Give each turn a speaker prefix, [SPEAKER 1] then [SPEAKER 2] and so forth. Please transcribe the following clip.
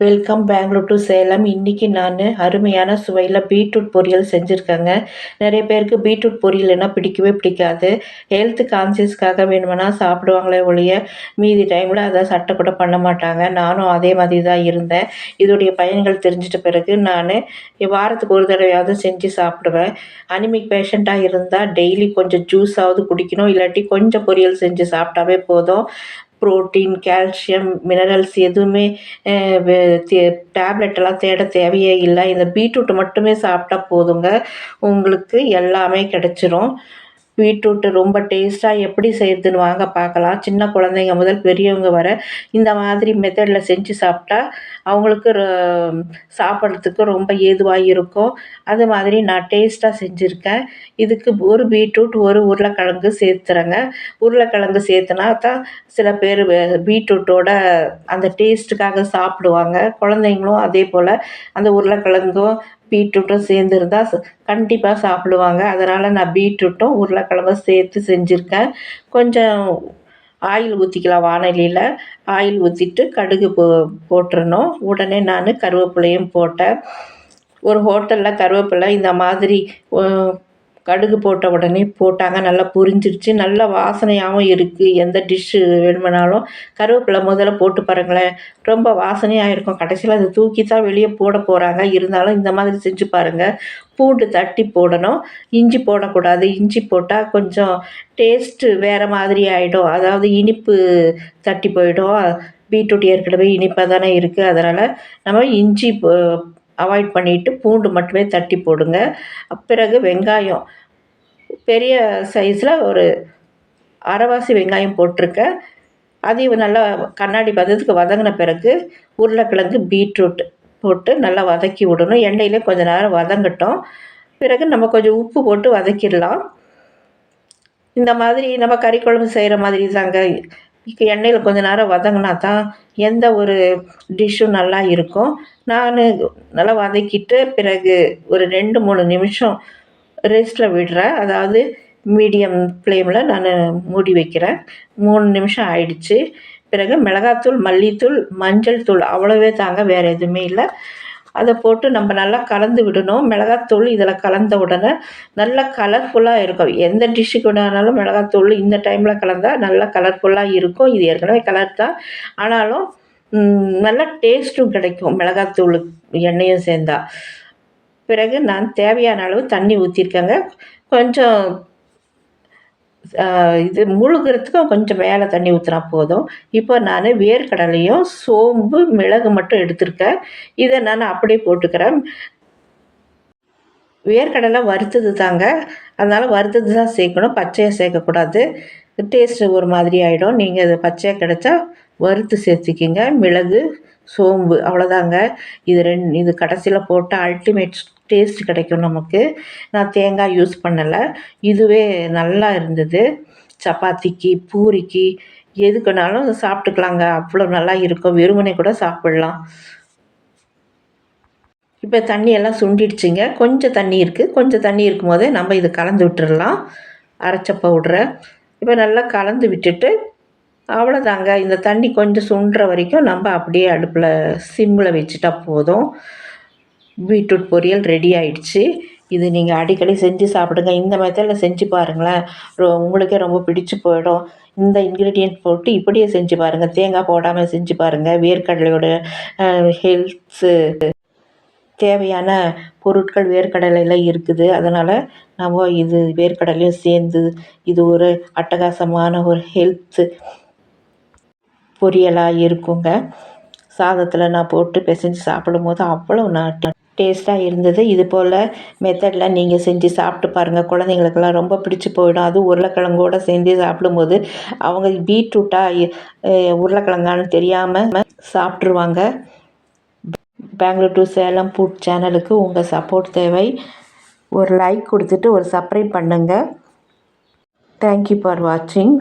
[SPEAKER 1] Welcome Bangalore to Salem இன்றைக்கி நான் அருமையான சுவையில் பீட்ரூட் பொரியல் செஞ்சுருக்கேங்க. நிறைய பேருக்கு பீட்ரூட் பொரியல்னா பிடிக்கவே பிடிக்காது. ஹெல்த் கான்சியஸ்க்காக வேணுமெனா சாப்பிடுவாங்களே ஒழிய மீதி டைமில் அதை சட்டை கூட பண்ண மாட்டாங்க. நானும் அதே மாதிரி தான் இருந்தேன். இதோடைய பயன்கள் தெரிஞ்சிட்ட பிறகு நான் வாரத்துக்கு ஒரு தடவையாவது செஞ்சு சாப்பிடுவேன். அனிமிக் பேஷண்ட்டாக இருந்தால் டெய்லி கொஞ்சம் ஜூஸாவது குடிக்கணும். இல்லாட்டி கொஞ்சம் பொரியல் செஞ்சு சாப்பிட்டாவே போதும். ப்ரோட்டீன் கால்சியம் மினரல்ஸ் எதுவுமே டேப்லெட்டெல்லாம் தேட தேவையே இல்லை. இந்த பீட்ரூட் மட்டுமே சாப்பிட்டா போதுங்க. உங்களுக்கு எல்லாமே கிடச்சிரும். பீட்ரூட்டு ரொம்ப டேஸ்ட்டாக எப்படி செய்கிறதுன்னு வாங்க பார்க்கலாம். சின்ன குழந்தைங்க முதல் பெரியவங்க வர இந்த மாதிரி மெத்தடில் செஞ்சு சாப்பிட்டா அவங்களுக்கு சாப்பிட்றதுக்கு ரொம்ப ஏதுவாக இருக்கும். அது மாதிரி நான் டேஸ்ட்டாக செஞ்சுருக்கேன். இதுக்கு ஒரு பீட்ரூட் ஒரு உருளைக்கிழங்கு சேர்த்துறேங்க. உருளைக்கிழங்கு சேர்த்துனா தான் சில பேர் பீட்ரூட்டோட அந்த டேஸ்ட்டுக்காக சாப்பிடுவாங்க. குழந்தைங்களும் அதே போல் அந்த உருளைக்கிழங்கும் பீட்ரூட்டும் சேர்ந்துருந்தா கண்டிப்பாக சாப்பிடுவாங்க. அதனால் நான் பீட்ரூட்டும் உருளைக்கிழங்கும் சேர்த்து செஞ்சுருக்கேன். கொஞ்சம் ஆயில் ஊற்றிக்கலாம் வானொலியில். ஆயில் ஊற்றிட்டு கடுகு போ போட்டுருணும் உடனே நான் கருவேப்பிலையும் போட்டேன். ஒரு ஹோட்டலில் கருவேப்பிலை இந்த மாதிரி கடுகு போட்ட உடனே போட்டாங்க. நல்லா புரிஞ்சிருச்சு. நல்ல வாசனையாகவும் இருக்குது எந்த டிஷ்ஷு வேணுமானாலும் கருவேப்பிலை முதல்ல போட்டு பாருங்களேன். ரொம்ப வாசனையாக இருக்கும் கடைசியில் அதை தூக்கி தான் வெளியே போட போகிறாங்க இருந்தாலும் இந்த மாதிரி செஞ்சு பாருங்கள் பூண்டு தட்டி போடணும். இஞ்சி போடக்கூடாது. இஞ்சி போட்டால் கொஞ்சம் டேஸ்ட்டு வேறு மாதிரி ஆகிடும் அதாவது இனிப்பு தட்டி போயிடும். பீட்ரூட் ஏற்கனவே இனிப்பாக தானே இருக்குது அதனால் நம்ம இஞ்சி அவாய்ட் பண்ணிவிட்டு பூண்டு மட்டுமே தட்டி போடுங்க. பிறகு வெங்காயம். பெரிய சைஸில் ஒரு அரைவாசி வெங்காயம் போட்டிருக்கேன். அதையும் நல்லா கண்ணாடி பதத்துக்கு வதங்கின பிறகு உருளைக்கிழங்கு பீட்ரூட் போட்டு நல்லா வதக்கி விடணும். எண்ணெயிலே கொஞ்சம் நேரம் வதங்கட்டும். பிறகு நம்ம கொஞ்சம் உப்பு போட்டு வதக்கிடலாம். இந்த மாதிரி நம்ம கறி குழம்பு செய்கிற மாதிரி தாங்க. எண்ணெயில் கொஞ்ச நேரம் வதங்கினா தான் எந்த ஒரு டிஷ்ஷும் நல்லா இருக்கும். நான் நல்லா வதக்கிட்டு பிறகு ஒரு ரெண்டு மூணு நிமிஷம் ரெஸ்ட்டில் விடுறேன். அதாவது மீடியம் ஃப்ளேமில் நான் மூடி வைக்கிறேன். மூணு நிமிஷம் ஆயிடுச்சு. பிறகு மிளகாத்தூள் மல்லித்தூள் மஞ்சள் தூள் அவ்வளோவே தாங்க வேறு எதுவுமே இல்லை. அதை போட்டு நம்ம நல்லா கலந்து விடணும். மிளகாத்தூள் இதில் கலந்த உடனே நல்லா கலர்ஃபுல்லாக இருக்கும். எந்த டிஷ்ஷுக்கு வேணாலும் மிளகாத்தூள் இந்த டைமில் கலந்தால் நல்லா கலர்ஃபுல்லாக இருக்கும். இது ஏற்கனவே கலர் தான். ஆனாலும் நல்லா டேஸ்ட்டும் கிடைக்கும் மிளகாத்தூள் எண்ணெயும் சேர்ந்தா. பிறகு நான் தேவையான அளவு தண்ணி ஊற்றிருக்கேங்க கொஞ்சம் இது முழுகிறதுக்கு கொஞ்சம் மேலே தண்ணி ஊற்றினா போதும். இப்போ நான் வேர்க்கடலையும் சோம்பு மிளகு மட்டும் எடுத்திருக்கேன். இதை நான் அப்படியே போட்டுக்கிறேன். வேர்க்கடலை வறுத்தது தாங்க. அதனால் வறுத்தது தான் சேர்க்கணும். பச்சையாக சேர்க்கக்கூடாது. டேஸ்ட்டு ஒரு மாதிரி ஆகிடும் நீங்கள் அது பச்சையாக கிடச்சா வறுத்து சேர்த்துக்கிங்க. மிளகு சோம்பு அவ்வளோதாங்க இது ரெண்டு இது கடைசியில் போட்டால் அல்டிமேட் டேஸ்ட் கிடைக்கும் நமக்கு. நான் தேங்காய் யூஸ் பண்ணலை. இதுவே நல்லா இருந்தது. சப்பாத்திக்கு பூரிக்கு எதுக்குனாலும் சாப்பிட்டுக்கலாங்க. அவ்வளோ நல்லா இருக்கும். வெறுமனே கூட சாப்பிட்லாம். இப்போ தண்ணியெல்லாம் சுண்டிடுச்சிங்க. கொஞ்சம் தண்ணி இருக்குது கொஞ்சம் தண்ணி இருக்கும் போதே நம்ம இது கலந்து விட்டுடலாம் அரைச்ச பவுட்ரை இப்போ நல்லா கலந்து விட்டுட்டு அவ்வளோதாங்க இந்த தண்ணி கொஞ்சம் சுண்டுற வரைக்கும் நம்ம அப்படியே அடுப்பில் சிம்மில் வச்சுட்டா போதும். பீட்ரூட் பொரியல் ரெடி ஆயிடுச்சு. இது நீங்கள் அடிக்கடி செஞ்சு சாப்பிடுங்க. இந்த மெத்தடில் செஞ்சு பாருங்களேன். ரொ உங்களுக்கே ரொம்ப பிடிச்சி போயிடும். இந்த இன்க்ரீடியன்ட் போட்டு இப்படியே செஞ்சு பாருங்கள் தேங்காய் போடாமல் செஞ்சு பாருங்கள் வேர்க்கடலையோட ஹெல்த்ஸு தேவையான பொருட்கள் வேர்க்கடலையில் இருக்குது. அதனால் நம்ம இது வேர்க்கடலையும் சேர்ந்து இது ஒரு அட்டகாசமான ஒரு ஹெல்த்து பொரியலாக இருக்குங்க. சாதத்தில் நான் போட்டு பிசைஞ்சு சாப்பிடும்போது அவ்வளோ நான் டேஸ்ட்டாக இருந்தது. இது போல் மெத்தடில் நீங்கள் செஞ்சு சாப்பிட்டு பாருங்கள் குழந்தைங்களுக்கெல்லாம் ரொம்ப பிடிச்சி போயிடும். அதுவும் உருளைக்கிழங்கோடு செஞ்சு சாப்பிடும்போது அவங்க பீட்ரூட்டாக உருளைக்கிழங்கான்னு தெரியாமல் சாப்பிட்ருவாங்க பெங்களூர் டு சேலம் ஃபுட் சேனலுக்கு உங்கள் சப்போர்ட் தேவை. ஒரு லைக் கொடுத்துட்டு ஒரு சப்ரைப் பண்ணுங்கள் தேங்க்யூ ஃபார் வாட்சிங்